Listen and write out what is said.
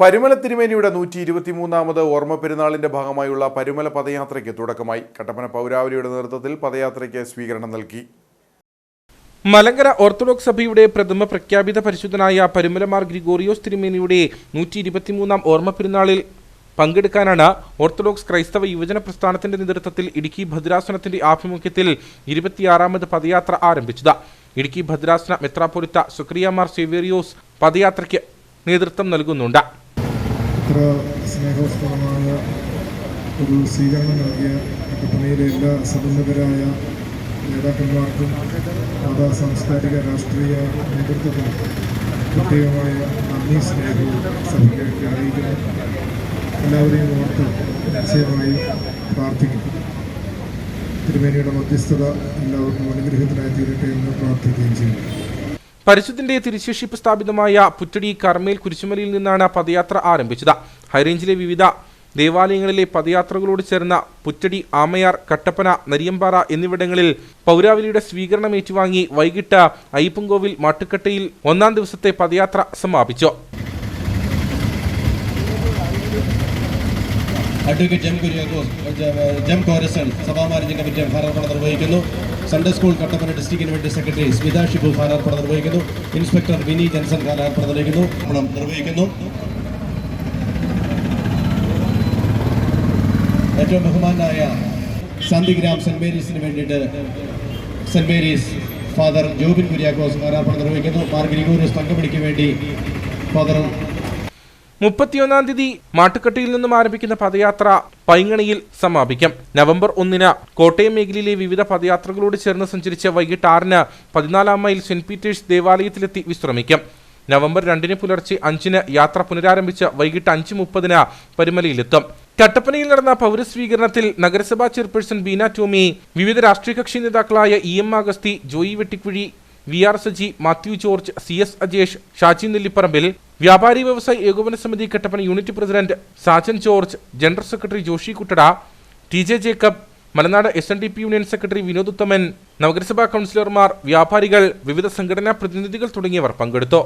പരുമല തിരുമേനിയുടെ നൂറ്റി ഇരുപത്തിമൂന്നാമത് ഓർമ്മ പെരുന്നാളിന്റെ ഭാഗമായുള്ള പരുമല പദയാത്രയ്ക്ക് തുടക്കമായി. കട്ടപ്പന പൗരാവലിയുടെ നേതൃത്വത്തിൽ പദയാത്രയ്ക്ക് സ്വീകരണം നൽകി. മലങ്കര ഓർത്തഡോക്സ് സഭയുടെ പ്രഥമ പ്രഖ്യാപിത പരിശുദ്ധനായ പരുമലമാർ ഗ്രിഗോറിയോസ് തിരുമേനിയുടെ നൂറ്റി ഇരുപത്തിമൂന്നാം ഓർമ്മ പെരുന്നാളിൽ പങ്കെടുക്കാനാണ് ഓർത്തഡോക്സ് ക്രൈസ്തവ യുവജന പ്രസ്ഥാനത്തിന്റെ നേതൃത്വത്തിൽ ഇടുക്കി ഭദ്രാസനത്തിന്റെ ആഭിമുഖ്യത്തിൽ ഇരുപത്തിയാറാമത് പദയാത്ര ആരംഭിച്ചത്. ഇടുക്കി ഭദ്രാസന മെത്രാപ്പൊലിത്ത സുക്രിയമാർ സെവേറിയോസ് പദയാത്രയ്ക്ക് നേതൃത്വം നൽകുന്നുണ്ട്. ഇത്ര സ്നേഹോസ്പദമായ ഒരു സ്വീകരണം നൽകിയ കട്ടപ്പനയിലെ എല്ലാ സമുന്നതരായ നേതാക്കന്മാർക്കും മത സാംസ്കാരിക രാഷ്ട്രീയ നേതൃത്വത്തിനും പ്രത്യേകമായ നന്ദി സ്നേഹവും സഭയിലേക്ക് അറിയിക്കുന്നു. എല്ലാവരെയും ഓർത്ത് നിശ്ചയമായി പ്രാർത്ഥിക്കുന്നു. തിരുമേനിയുടെ മധ്യസ്ഥത എല്ലാവർക്കും അനുഗ്രഹത്തിനായി തീരട്ടെ എന്ന് പ്രാർത്ഥിക്കുകയും ചെയ്യുന്നു. പരിശുദ്ധന്റെ തിരുശേഷിപ്പ് സ്ഥാപിതമായ പുറ്റടി കർമ്മേൽ കുരിശുമലയിൽ നിന്നാണ് പദയാത്ര ആരംഭിച്ചത്. ഹൈറേഞ്ചിലെ വിവിധ ദേവാലയങ്ങളിലെ പദയാത്രകളോട് ചേർന്ന പുറ്റടി ആമയാർ കട്ടപ്പന നരിയമ്പാറ എന്നിവിടങ്ങളിൽ പൗരാവലിയുടെ സ്വീകരണം ഏറ്റുവാങ്ങി വൈകിട്ട് അയ്യപ്പൻകോവിൽ മാട്ടുക്കട്ടയിൽ ഒന്നാം ദിവസത്തെ പദയാത്ര സമാപിച്ചു. അഡ്വക്കേറ്റ് ജം കുര്യാക്കോസ് ജം കോരസൺ സഭാമാനേജിംഗ് കമ്മിറ്റി ഭാരാർപ്പണം നിർവഹിക്കുന്നു. സൺഡേ സ്കൂൾ കട്ടപ്പന ഡിസ്ട്രിക്റ്റിന് വേണ്ടി സെക്രട്ടറി സ്മിത ഷിബു ഭാരാർപ്പണം നിർവഹിക്കുന്നു. ഇൻസ്പെക്ടർ വിനി ജൻസൺ ഭാരാർപ്പണം നിർവഹിക്കുന്നു. നിർവഹിക്കുന്നു. ഏറ്റവും ബഹുമാനായ സന്ധിഗ്രാം സെന്റ് മേരീസിന് വേണ്ടിയിട്ട് Saint Mary's father Jobin Kuriakose ഭാരാർപ്പണം നിർവഹിക്കുന്നു. മാർ ഗ്രിഗോറിയസ് വേണ്ടി ഫാദർ മുപ്പത്തിയൊന്നാം തീയതി മാട്ടുക്കട്ടിയിൽ നിന്നും ആരംഭിക്കുന്ന പദയാത്ര പൈങ്ങണിയിൽ സമാപിക്കും. നവംബർ ഒന്നിന് കോട്ടയം മേഖലയിലെ വിവിധ പദയാത്രകളോട് ചേർന്ന് സഞ്ചരിച്ച് വൈകിട്ട് ആറിന് പതിനാലാം മൈൽ സെന്റ് പീറ്റേഴ്സ് ദേവാലയത്തിലെത്തി വിശ്രമിക്കും. നവംബർ രണ്ടിന് പുലർച്ചെ അഞ്ചിന് യാത്ര പുനരാരംഭിച്ച് വൈകിട്ട് അഞ്ച് മുപ്പതിന് പരുമലയിലെത്തും. കട്ടപ്പനയിൽ നടന്ന പൗരസ്വീകരണത്തിൽ നഗരസഭാ ചെയർപേഴ്സൺ ബീന ടോമി വിവിധ രാഷ്ട്രീയ കക്ഷി നേതാക്കളായ E M Augusthy Joy Vettikuzhy V R Saji Mathew George C S Ajesh Shaji Nelliparambil വ്യാപാരി വ്യവസായി ഏകോപന സമിതി Kattappana unit president Sajan George general secretary Joshi Kuttada T J Jacob Malanad S N D P union secretary Vinod Uthaman നഗരസഭാ കൗൺസിലർമാർ വ്യാപാരികൾ വിവിധ സംഘടനാ പ്രതിനിധികൾ തുടങ്ങിയവർ പങ്കെടുത്തു.